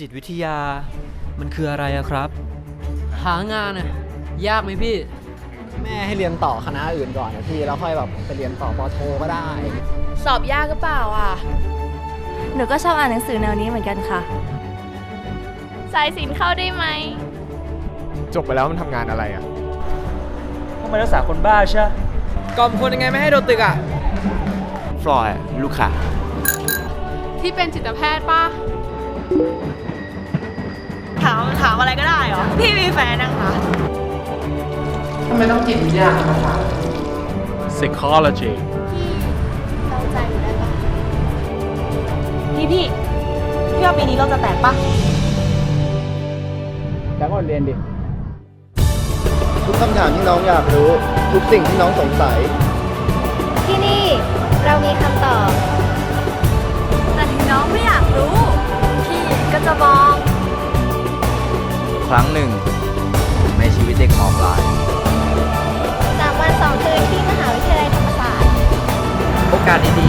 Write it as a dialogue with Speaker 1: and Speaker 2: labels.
Speaker 1: จิตวิทยา มันคืออะไรอะครับ
Speaker 2: หางานน่ะยากไหมพี่
Speaker 3: แม่ให้เรียนต่อคณะอื่นก่อนนะพี่แล้วค่อยแบบไปเรียนต่อปอโทก็ได้
Speaker 4: สอบยากหรือเปล่าอะ
Speaker 5: หนูก็ชอบอ่านหนังสือแนวนี้เหมือนกันค่ะ
Speaker 4: สายสินเข้าได้ไหม
Speaker 6: จบไปแล้วมันทำงานอะไรอะ
Speaker 1: พวกมันรักษาคนบ้าใช่
Speaker 3: กล่อมคนยังไงไม่ให้โดนตึกอะ
Speaker 1: ฟลอยลูกค้า
Speaker 4: ที่เป็นจิตแพทย์ป่ะ
Speaker 7: พี่มีแฟนนะคะ
Speaker 2: ทำไมต้องจิตวิทยาครับ
Speaker 6: psychology
Speaker 5: เราใจอยู่ได้ปะ
Speaker 7: พี่พี่พี่ว่าปีนี้เราจะแตกปะ
Speaker 3: แล้วก็เรียนดิ
Speaker 8: ทุกคำถามที่น้องอยากรู้ ทุกสิ่งที่น้องสงสัย
Speaker 5: ครั้
Speaker 9: งหนึ่ง ในชีวิตเด็กมปลาย
Speaker 5: สามวันสองคืนที่มหาวิทยาลัยธรรมศาสตร์
Speaker 9: โอกาสดี